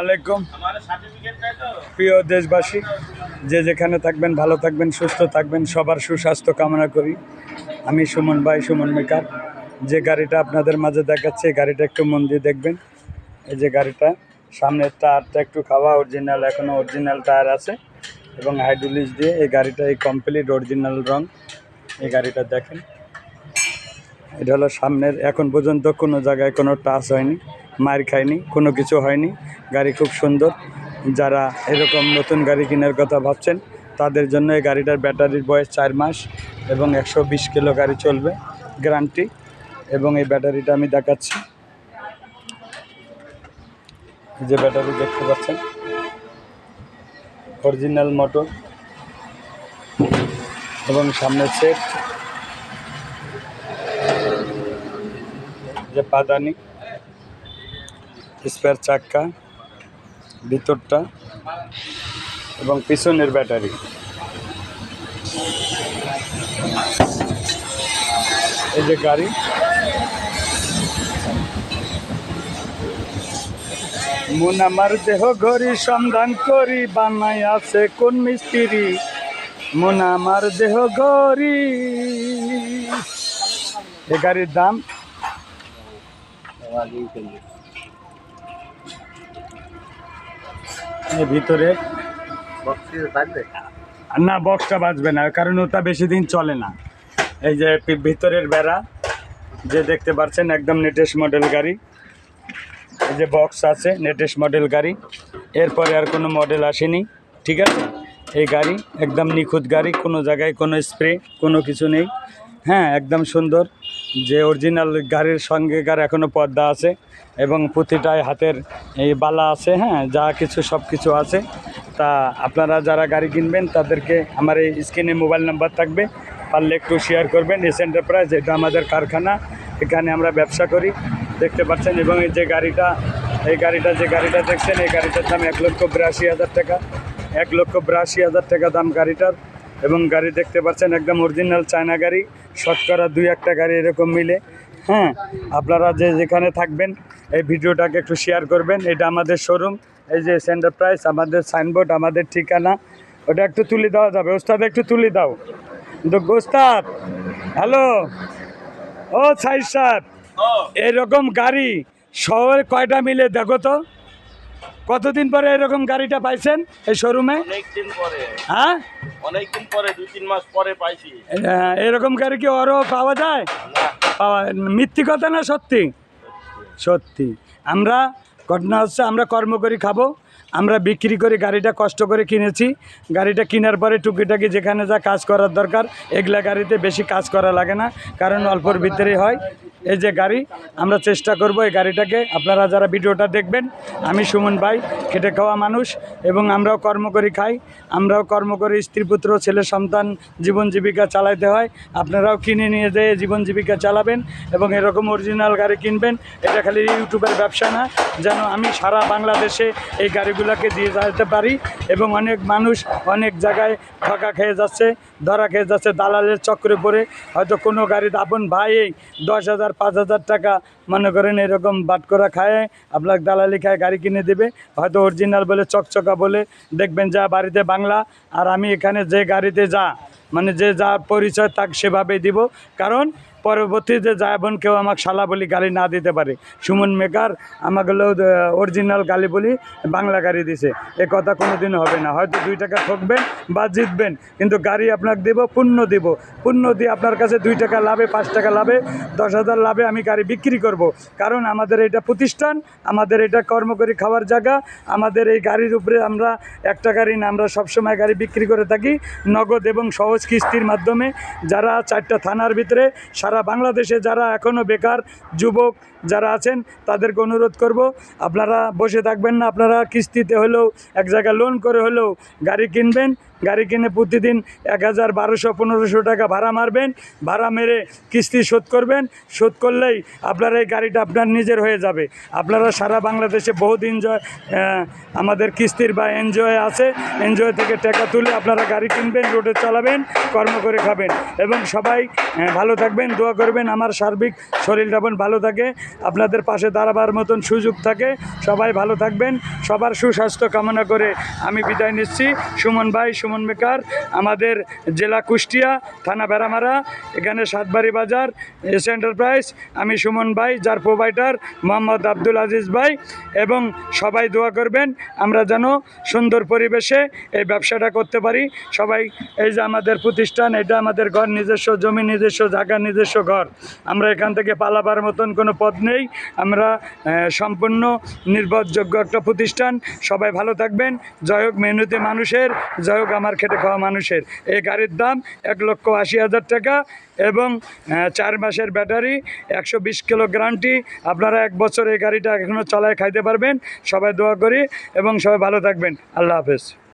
আলাইকুম। প্রিয় দেশবাসী, যে যেখানে থাকবেন, ভালো থাকবেন, সুস্থ থাকবেন, সবার সুস্বাস্থ্য কামনা করি। আমি সুমন ভাই, সুমন মেকার। যে গাড়িটা আপনাদের মাঝে দেখাচ্ছে গাড়িটা একটু মন দিয়ে দেখবেন। এই যে গাড়িটা, সামনের টায়ারটা একটু খাওয়া অরিজিনাল এখনও অরিজিনাল টায়ার আছে। এবং হাইড্রোলিস দিয়ে এই গাড়িটা, এই কমপ্লিট অরিজিনাল রং। এই গাড়িটা দেখেন। এটা হলো সামনের, এখন পর্যন্ত কোনো জায়গায় কোনো টাচ হয়নি, মার খায়নি, কোনো কিছু হয়নি। গাড়ি খুব সুন্দর। যারা এরকম নতুন গাড়ি কেনার কথা ভাবছেন, তাদের জন্য এই গাড়িটার ব্যাটারির বয়স চার মাস এবং একশো বিশ কিলো গাড়ি চলবে, গ্যারান্টি। এবং এই ব্যাটারিটা আমি দেখাচ্ছি। যে ব্যাটারি দেখতে পাচ্ছেন। Original motor. এবং সামনে সেট। যে পাদানি। স্পেয়ার চাক্কা। ভিতরটা এবং পিছনের ব্যাটারি। এই যে গাড়ি। মন আমার দেহ ঘড়ি সন্ধান করি, বানাই আছে কোন মিস্ত্রি। মন আমার দেহ ঘড়ি। এ গাড়ির দাম? ভিতরে না বক্সটা বাজবে না, কারণ ওটা বেশি দিন চলে না। এই যে ভিতরের বেড়া, যে দেখতে পাচ্ছেন, একদম নেটেস্ট মডেল গাড়ি। এই যে বক্স আছে নেটেস্ট মডেল গাড়ি। এরপরে আর কোনো মডেল আসেনি, ঠিক আছে? এই গাড়ি, একদম নিখুঁত গাড়ি, কোনো জায়গায় কোনো স্প্রে কোনো কিছু নেই। হ্যাঁ একদম সুন্দর। যে অরিজিনাল গাড়ির সঙ্গে গার এখনও পর্দা আছে এবং প্রতিটায় হাতের এই বালা আছে হ্যাঁ যা কিছু সব কিছু আছে। তা আপনারা যারা গাড়ি কিনবেন, তাদেরকে আমার এই স্ক্রিনে মোবাইল নাম্বার থাকবে। পারলে একটু শেয়ার করবেন। এস এন্টারপ্রাইজ এটা আমাদের কারখানা। এখানে আমরা ব্যবসা করি। দেখতে পাচ্ছেন, এবং এই যে গাড়িটা, এই গাড়িটা, যে গাড়িটা দেখছেন, এই গাড়িটার দাম এক লক্ষ বিরাশি হাজার টাকা। এক লক্ষ বিরাশি হাজার টাকা দাম গাড়িটার। এবং গাড়ি দেখতে পাচ্ছেন একদম অরিজিনাল চায়না গাড়ি শতকরা দুই একটা গাড়ি এরকম মিলে। হ্যাঁ আপনারা যে যেখানে থাকবেন এই ভিডিওটাকে একটু শেয়ার করবেন। এটা আমাদের শোরুম এই যে সেন্টার প্রাইস আমাদের সাইনবোর্ড আমাদের ঠিকানা। ওটা একটু তুলে দেওয়া যাবে। ওস্তাদ একটু তুলে দাও। কিন্তু ওস্তাদ হ্যালো ও সাইদ সাহেব এরকম গাড়ি শহরে কয়টা মিলে? দেখো তো। কতদিন পরে এরকম গাড়িটা পাইছেন এই শোরুমে? অনেকদিন পরে। হ্যাঁ? অনেকদিন পরে দুই তিন মাস পরে পাইছি। এরকম গাড়ি কি আরও পাওয়া যায়? পাওয়া মিথ্যি কথা না সত্যি? সত্যি। আমরা ঘটনা হচ্ছে আমরা কর্ম করি খাব। আমরা বিক্রি করে গাড়িটা কষ্ট করে কিনেছি। গাড়িটা কেনার পরে টুকিটাকি যেখানে যা কাজ করার দরকার এগুলা গাড়িতে বেশি কাজ করা লাগে না কারণ অল্পর ভিতরেই হয়। এই যে গাড়ি, আমরা চেষ্টা করব এই গাড়িটাকে। আপনারা যারা ভিডিওটা দেখবেন, আমি সুমন ভাই, খেটে খাওয়া মানুষ, এবং আমরাও কর্ম করি খাই। আমরাও কর্ম করি স্ত্রী, পুত্র, ছেলে, সন্তান, জীবন জীবিকা চালাতে হয়। আপনারাও কিনে নিয়ে যেয়ে জীবন জীবিকা চালাবেন এবং এরকম অরিজিনাল গাড়ি কিনবেন। এটা খালি ইউটিউবের ব্যবসা না, যেন আমি সারা বাংলাদেশে এই গাড়িগুলোকে দিয়ে যেতে পারি এবং অনেক মানুষ অনেক জায়গায় ঠকা খেয়ে যাচ্ছে, ধরা খেয়ে যাচ্ছে, দালালের চক্রে পড়ে। হয়তো কোনো গাড়িতে আপন ভাই দশ হাজার পাঁচ হাজার টাকা মনে করেন এরকম বাট করা খায়, আপনার দালালি খায়, গাড়ি কিনে দেবে। হয়তো অরিজিনাল বলে, চকচকা বলে, দেখবেন যা বাড়িতে বাংলা, আর আমি এখানে যে গাড়িতে যা মানে যে যা পরিচয়, তাকে সেভাবেই দিব। কারণ পরবর্তীতে যা বোন কেউ আমাকে শালা বলি গালি না দিতে পারে। সুমন মেকার আমাকে অরিজিনাল গালি বলি বাংলা গাড়ি দিছে। এ কথা কোনো দিন হবে না। হয়তো দুই টাকা ঠকবেন বা জিতবেন, কিন্তু গাড়ি আপনাকে দেব পূর্ণ দিব। পূর্ণ দিয়ে আপনার কাছে দুই টাকা লাভে, পাঁচ টাকা লাভে, দশ হাজার লাভে আমি গাড়ি বিক্রি করব। কারণ আমাদের এটা প্রতিষ্ঠান, আমাদের এটা কর্মকরী খাওয়ার জায়গা, আমাদের এই গাড়ির উপরে আমরা একটা গাড়ি না, আমরা সবসময় গাড়ি বিক্রি করে থাকি। নগদ এবং সহজ কিস্তির মাধ্যমে যারা চারটা থানার ভিতরে বাংলাদেশে যারা এখনও বেকার যুবক যারা আছেন, তাদেরকে অনুরোধ করব, আপনারা বসে থাকবেন না, আপনারা কিস্তিতে হলেও, এক জায়গায় লোন করে হলেও গাড়ি কিনবেন, গাড়ি কিনে প্রতিদিন এক হাজার বারোশো, পনেরোশো টাকা ভাড়া মারবেন, ভাড়া মেরে কিস্তি শোধ করবেন, শোধ করলেই আপনার এই গাড়িটা আপনার নিজের হয়ে যাবে। আপনারা সারা বাংলাদেশে বহুত এনজয় আমাদের কিস্তির বা এনজয় আছে এনজয় থেকে টাকা তুলে আপনারা গাড়ি কিনবেন, রোডে চালাবেন, কর্ম করে খাবেন। এবং সবাই ভালো থাকবেন দোয়া করবেন, আমার সার্বিক শরীরটা যেমন ভালো থাকে, আপনাদের পাশে দাঁড়াবার মতন সুযোগ থাকে, সবাই ভালো থাকবেন, সবার সুস্বাস্থ্য কামনা করে আমি বিদায় নিচ্ছি। সুমন ভাই, সুমন মেকার আমাদের জেলা কুষ্টিয়া, থানা বেড়ামারা এখানে সাতবাড়ি বাজার, এস এন্টারপ্রাইজ, আমি সুমন ভাই, যার প্রোভাইডার মোহাম্মদ আব্দুল আজিজ ভাই, এবং সবাই দোয়া করবেন, আমরা যেন সুন্দর পরিবেশে এই ব্যবসাটা করতে পারি। সবাই, এই যে আমাদের প্রতিষ্ঠান, এটা আমাদের ঘর নিজস্ব, জমি নিজস্ব, জায়গা নিজস্ব ঘর। আমরা এখান থেকে পালাবার মতন কোনো পথ নেই। আমরা সম্পূর্ণ নির্ভরযোগ্য একটা প্রতিষ্ঠান। সবাই ভালো থাকবেন। জয় হোক মেহনতি মানুষের, জয় হোক আমার খেটে খাওয়া মানুষের। এই গাড়ির দাম এক লক্ষ আশি হাজার টাকা এবং চার মাসের ব্যাটারি, একশো বিশ কিলো গ্যারান্টি। আপনারা এক বছর এই গাড়িটা এখনও চালায় খাইতে পারবেন। সবাই দোয়া করি এবং সবাই ভালো থাকবেন। আল্লাহ হাফেজ।